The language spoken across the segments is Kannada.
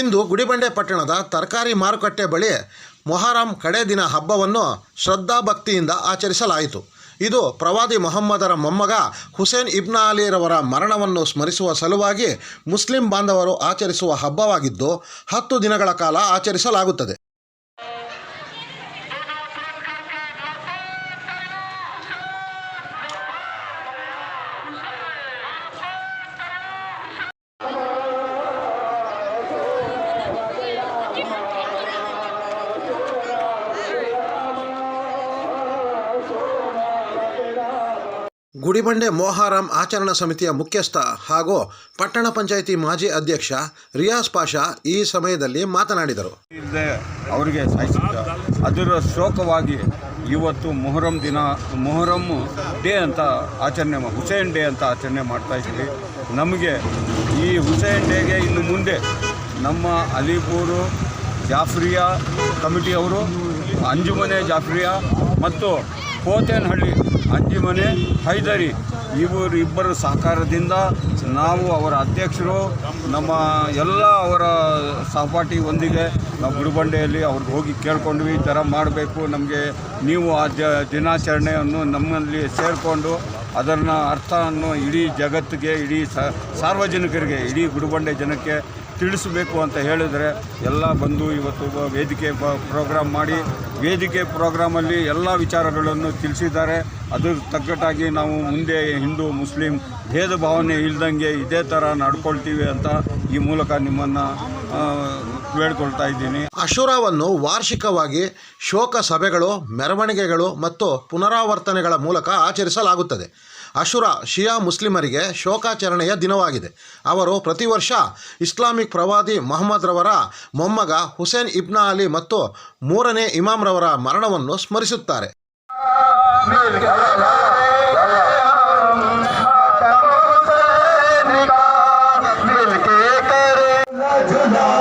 ಇಂದು ಗುಡಿಬಂಡೆ ಪಟ್ಟಣದ ತರಕಾರಿ ಮಾರುಕಟ್ಟೆ ಬಳಿ ಮೊಹರಂ ಕಡೆ ದಿನ ಹಬ್ಬವನ್ನು ಶ್ರದ್ಧಾಭಕ್ತಿಯಿಂದ ಆಚರಿಸಲಾಯಿತು. ಇದು ಪ್ರವಾದಿ ಮೊಹಮ್ಮದರ ಮೊಮ್ಮಗ ಹುಸೇನ್ ಇಬ್ನ ಅಲಿರವರ ಮರಣವನ್ನು ಸ್ಮರಿಸುವ ಸಲುವಾಗಿ ಮುಸ್ಲಿಂ ಬಾಂಧವರು ಆಚರಿಸುವ ಹಬ್ಬವಾಗಿದ್ದು ಹತ್ತು ದಿನಗಳ ಕಾಲ ಆಚರಿಸಲಾಗುತ್ತದೆ. ಗುಡಿಬಂಡೆ ಮೊಹರಂ ಆಚರಣಾ ಸಮಿತಿಯ ಮುಖ್ಯಸ್ಥ ಹಾಗೂ ಪಟ್ಟಣ ಪಂಚಾಯಿತಿ ಮಾಜಿ ಅಧ್ಯಕ್ಷ ರಿಯಾಸ್ ಪಾಷಾ ಈ ಸಮಯದಲ್ಲಿ ಮಾತನಾಡಿದರು. ಅವರಿಗೆ ಅದರ ಶೋಕವಾಗಿ ಇವತ್ತು ಮೊಹರಂ ದಿನ, ಮೊಹರಂ ಡೇ ಅಂತ ಆಚರಣೆ ಹುಸೇನ್ ಡೇ ಅಂತ ಆಚರಣೆ ಮಾಡ್ತಾ ಇದ್ದೀವಿ ನಮಗೆ ಈ ಹುಸೇನ್ ಡೇಗೆ ಇನ್ನು ಮುಂದೆ ನಮ್ಮ ಅಲಿಪೂರು, ಜಾಫ್ರಿಯಾ ಕಮಿಟಿಯವರು ಅಂಜುಮನೆ ಜಾಫ್ರಿಯಾ ಮತ್ತು ಕೋತೇನಹಳ್ಳಿ ಅಂಜುಮನೆ ಹೈದರಿ. ಇವರು ಇಬ್ಬರ ಸಹಕಾರದಿಂದ ನಾವು ಅವರ ಅಧ್ಯಕ್ಷರು, ನಮ್ಮ ಎಲ್ಲ ಅವರ ಸಹಪಾಠಿ ಒಂದಿಗೆ ನಾವು ಗುರುಬಂಡೆಯಲ್ಲಿ ಅವ್ರಿಗೆ ಹೋಗಿ ಕೇಳ್ಕೊಂಡ್ವಿ, ಈ ಥರ ಮಾಡಬೇಕು, ನಮಗೆ ನೀವು ಆ ಜ, ದಿನಾಚರಣೆಯನ್ನು ನಮ್ಮಲ್ಲಿ ಸೇರಿಕೊಂಡು ಅದನ್ನು ಅರ್ಥವನ್ನು ಇಡೀ ಜಗತ್ತಿಗೆ, ಇಡೀ ಸಾರ್ವಜನಿಕರಿಗೆ, ಇಡೀ ಗುರುಬಂಡೆ ಜನಕ್ಕೆ ತಿಳಿಸಬೇಕು ಅಂತ ಹೇಳಿದರೆ ಎಲ್ಲ ಬಂದು ಇವತ್ತು ವೇದಿಕೆ ಪ್ರೋಗ್ರಾಮ್ ಮಾಡಿ, ವೇದಿಕೆ ಪ್ರೋಗ್ರಾಮಲ್ಲಿ ಎಲ್ಲ ವಿಚಾರಗಳನ್ನು ತಿಳಿಸಿದ್ದಾರೆ. ಅದ್ರ ತಕ್ಕಟ್ಟಾಗಿ ನಾವು ಮುಂದೆ ಹಿಂದೂ, ಮುಸ್ಲಿಂ ಭೇದ ಭಾವನೆ ಇಲ್ದಂಗೆ ಇದೇ ಥರ ನಡ್ಕೊಳ್ತೀವಿ ಅಂತ ಈ ಮೂಲಕ ನಿಮ್ಮನ್ನು ಬೇಡ್ಕೊಳ್ತಾ ಇದ್ದೀನಿ. ಅಶುರಾವನ್ನು ವಾರ್ಷಿಕವಾಗಿ ಶೋಕ ಸಭೆಗಳು, ಮೆರವಣಿಗೆಗಳು ಮತ್ತು ಪುನರಾವರ್ತನೆಗಳ ಮೂಲಕ ಆಚರಿಸಲಾಗುತ್ತದೆ. ಅಶುರ ಶಿಯಾ ಮುಸ್ಲಿಮರಿಗೆ ಶೋಕಾಚರಣೆಯ ದಿನವಾಗಿದೆ ಅವರು ಪ್ರತಿ ವರ್ಷ ಇಸ್ಲಾಮಿಕ್ ಪ್ರವಾದಿ ಮೊಹಮ್ಮದ್ ರವರ ಮೊಮ್ಮಗ ಹುಸೇನ್ ಇಬ್ನ ಅಲಿ ಮತ್ತು ಮೂರನೇ ಇಮಾಮ್ ರವರ ಮರಣವನ್ನು ಸ್ಮರಿಸುತ್ತಾರೆ ಇಂದು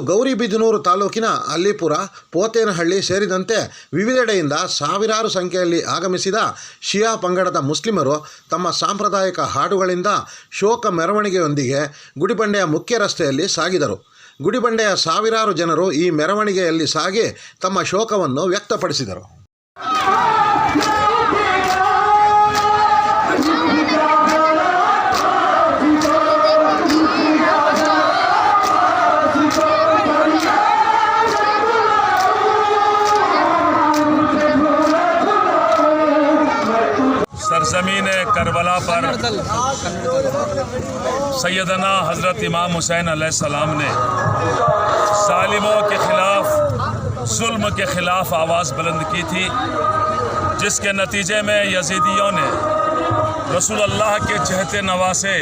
ಗೌರಿಬಿದನೂರು ತಾಲೂಕಿನ ಅಲ್ಲಿಪುರ ಪೋತೇನಹಳ್ಳಿ ಸೇರಿದಂತೆ ವಿವಿಧೆಡೆಯಿಂದ ಸಾವಿರಾರು ಸಂಖ್ಯೆಯಲ್ಲಿ ಆಗಮಿಸಿದ ಶಿಯಾ ಪಂಗಡದ ಮುಸ್ಲಿಮರು ತಮ್ಮ ಸಾಂಪ್ರದಾಯಿಕ ಹಾಡುಗಳಿಂದ ಶೋಕ ಮೆರವಣಿಗೆಯೊಂದಿಗೆ ಗುಡಿಬಂಡೆಯ ಮುಖ್ಯ ರಸ್ತೆಯಲ್ಲಿ ಸಾಗಿದರು. ಗುಡಿಬಂಡೆಯ ಸಾವಿರಾರು ಜನರು ಈ ಮೆರವಣಿಗೆಯಲ್ಲಿ ಸಾಗಿ ತಮ್ಮ ಶೋಕವನ್ನು ವ್ಯಕ್ತಪಡಿಸಿದರು. کربلا پر سیدنا حضرت امام حسین علیہ السلام نے ظالموں کے خلاف، ظلم کے خلاف آواز بلند کی تھی، جس کے نتیجے میں یزیدیوں نے رسول اللہ کے چہتے نواسے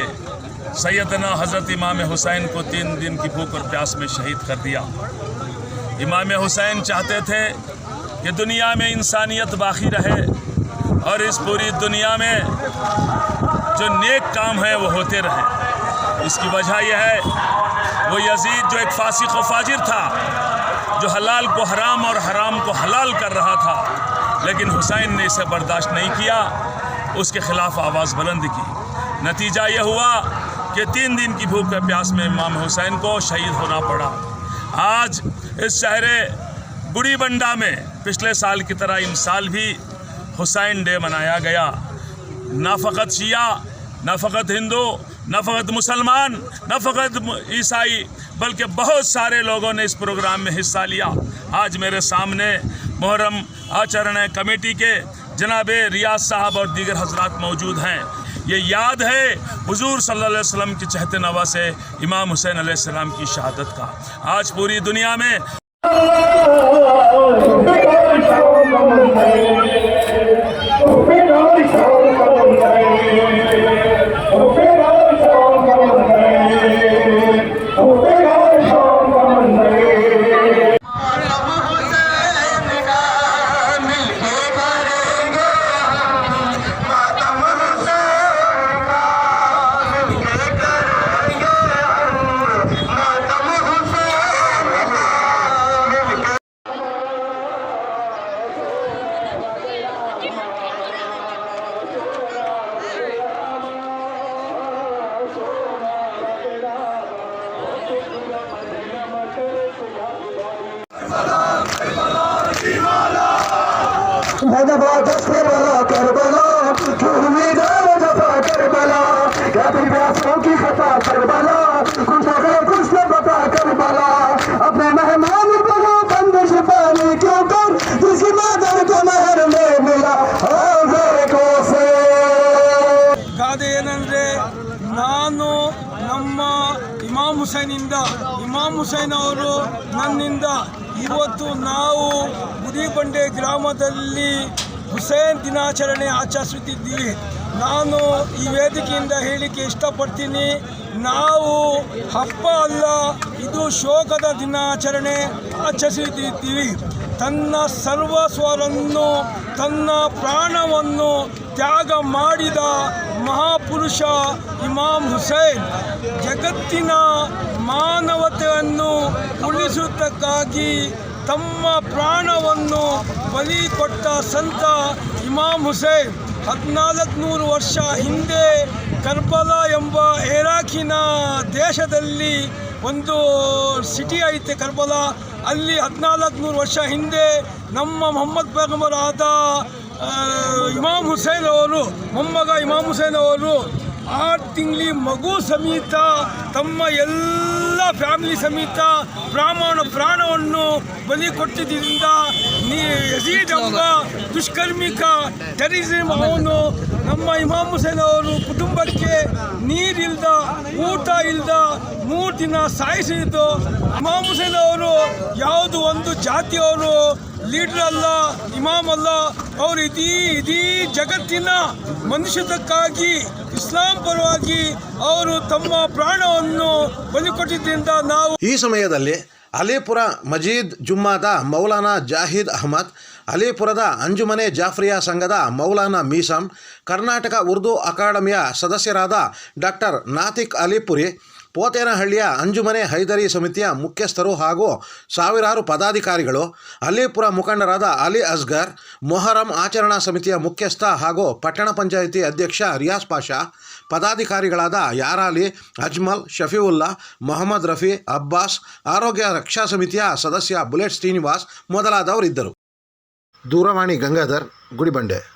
سیدنا حضرت امام حسین کو تین دن کی بھوک اور پیاس میں شہید کر دیا۔ امام حسین چاہتے تھے کہ دنیا میں انسانیت باقی رہے اور اس پوری دنیا میں جو نیک کام ہیں وہ ہوتے رہیں اس کی وجہ یہ ہے، وہ یزید جو ایک فاسق و فاجر تھا، جو حلال کو حرام اور حرام کو حلال کر رہا تھا، لیکن حسین نے اسے برداشت نہیں کیا، اس کے خلاف آواز بلند کی۔ نتیجہ یہ ہوا کہ تین دن کی بھوک کے پیاس میں امام حسین کو شہید ہونا پڑا۔ آج اس شہر گڑی بنڈا میں پچھلے سال کی طرح امسال بھی حسین ڈے منایا گیا۔ نہ فقط شیعہ نہ فقط ہندو نہ فقط مسلمان نہ فقط عیسائی بلکہ بہت سارے لوگوں نے اس پروگرام میں حصہ لیا آج میرے سامنے محرم آچرن کمیٹی کے جناب ریاض صاحب اور دیگر حضرات موجود ہیں یہ یاد ہے حضور صلی اللہ علیہ وسلم کی چہت نوا سے امام حسین علیہ السلام کی شہادت کا آج پوری دنیا میں ಏನಂದರೆ ನಾನು ನಮ್ಮ ಇಮಾಮ್ ಹುಸೈನಿಂದ ಇಮಾಮ್ ಹುಸೈನ್ ಅವರು ನನ್ನಿಂದ ಇವತ್ತು ನಾವು ಗುದಿಬಂಡೆ ಗ್ರಾಮದಲ್ಲಿ ಹುಸೇನ್ ದಿನಾಚರಣೆ ಆಚರಿಸುತ್ತಿದ್ದೀವಿ ನಾನು ಈ ವೇದಿಕೆಯಿಂದ ಹೇಳಿಕೆ ಇಷ್ಟಪಡ್ತೀನಿ. ನಾವು ಹಬ್ಬ ಅಲ್ಲ, ಇದು ಶೋಕದ ದಿನಾಚರಣೆ ಆಚರಿಸುತ್ತಿದ್ದೀವಿ ತನ್ನ ಸರ್ವಸ್ವರನ್ನು, ತನ್ನ ಪ್ರಾಣವನ್ನು ತ್ಯಾಗ ಮಾಡಿದ ಮಹಾಪುರುಷ ಇಮಾಮ್ ಹುಸೇನ್, ಜಗತ್ತಿನ ಮಾನವತೆಯನ್ನು ಉಳಿಸುವುದಕ್ಕಾಗಿ ತಮ್ಮ ಪ್ರಾಣವನ್ನು ಬಲಿ ಕೊಟ್ಟ ಸಂತ ಇಮಾಮ್ ಹುಸೇನ್ ಹದಿನಾಲ್ಕು ನೂರು ವರ್ಷ ಹಿಂದೆ ಕರ್ಬಲ ಎಂಬ ಇರಾಕಿನ ದೇಶದಲ್ಲಿ ಒಂದು ಸಿಟಿ ಐತೆ ಕರ್ಬಲ. ಅಲ್ಲಿ ಹದಿನಾಲ್ಕು ನೂರು ವರ್ಷ ಹಿಂದೆ ನಮ್ಮ ಮೊಹಮ್ಮದ್ ಪೈಗಂಬರ್ ಆದ ಇಮಾಮ್ ಹುಸೇನ್ ಅವರು, ಮೊಮ್ಮಗ ಇಮಾಮ್ ಹುಸೇನ್ ಅವರು ಆರು ತಿಂಗಳಿ ಮಗು ಸಮೇತ, ತಮ್ಮ ಎಲ್ಲ ಫ್ಯಾಮಿಲಿ ಸಮೇತ ಪ್ರಾಮಾಣ ಪ್ರಾಣವನ್ನು ಬಲಿ ಕೊಟ್ಟಿದ್ದರಿಂದ ನೀ ಯಜೀದ್ ಎಂಬ ದುಷ್ಕರ್ಮಿಕ ಟೆರಿಸಮ್ ಅವನು ನಮ್ಮ ಇಮಾಮ್ ಹುಸೇನ್ ಅವರು ಕುಟುಂಬಕ್ಕೆ ನೀರಿಲ್ದ, ಊಟ ಇಲ್ದ ಮೂರು ದಿನ ಸಾಯಿಸಿದ್ದು. ಇಮಾಮ್ ಹುಸೇನ್ ಅವರು ಯಾವುದು ಒಂದು ಜಾತಿಯವರು ಲೀಡರ್ ಅಲ್ಲ, ಇಮಾಮ್ ಅಲ್ಲ, ಅವರು ಇಡೀ ಇಡೀ ಜಗತ್ತಿನ ಮನುಷ್ಯತ್ವಕ್ಕಾಗಿ ಇಸ್ಲಾಂ ಪರವಾಗಿ ಅವರು ತಮ್ಮ ಪ್ರಾಣವನ್ನು ಬಲಿಕೊಟ್ಟಿದ್ದರಿಂದ ನಾವು ಈ ಸಮಯದಲ್ಲಿ ಅಲಿಪುರ ಮಜೀದ್ ಜುಮ್ಮಾದ ಮೌಲಾನಾ ಜಾಹಿದ್ ಅಹಮದ್, ಅಲಿಪುರದ ಅಂಜುಮನೆ ಜಾಫ್ರಿಯಾ ಸಂಘದ ಮೌಲಾನಾ ಮೀಸಂ, ಕರ್ನಾಟಕ ಉರ್ದು ಅಕಾಡೆಮಿಯ ಸದಸ್ಯರಾದ ಡಾಕ್ಟರ್ ನಾತಿಕ್ ಅಲಿಪುರಿ ಪೋತೇನಹಳ್ಳಿಯ ಅಂಜುಮನೆ ಹೈದರಿ ಸಮಿತಿಯ ಮುಖ್ಯಸ್ಥರು ಹಾಗೂ ಸಾವಿರಾರು ಪದಾಧಿಕಾರಿಗಳು, ಅಲಿಪುರ ಮುಖಂಡರಾದ ಅಲಿ ಅಸ್ಗರ್, ಮೊಹರಂ ಆಚರಣಾ ಸಮಿತಿಯ ಮುಖ್ಯಸ್ಥ ಹಾಗೂ ಪಟ್ಟಣ ಪಂಚಾಯಿತಿ ಅಧ್ಯಕ್ಷ ರಿಯಾಸ್ ಪಾಷಾ, ಪದಾಧಿಕಾರಿಗಳಾದ ಯಾರಾಲಿ, ಅಜ್ಮಲ್, ಶಫೀವುಲ್ಲಾ, ಮೊಹಮ್ಮದ್ ರಫಿ, ಅಬ್ಬಾಸ್, ಆರೋಗ್ಯ ರಕ್ಷಾ ಸಮಿತಿಯ ಸದಸ್ಯ ಬುಲೆಟ್ ಶ್ರೀನಿವಾಸ್ ಮೊದಲಾದವರಿದ್ದರು. ದೂರವಾಣಿ ಗಂಗಾಧರ್, ಗುಡಿಬಂಡೆ.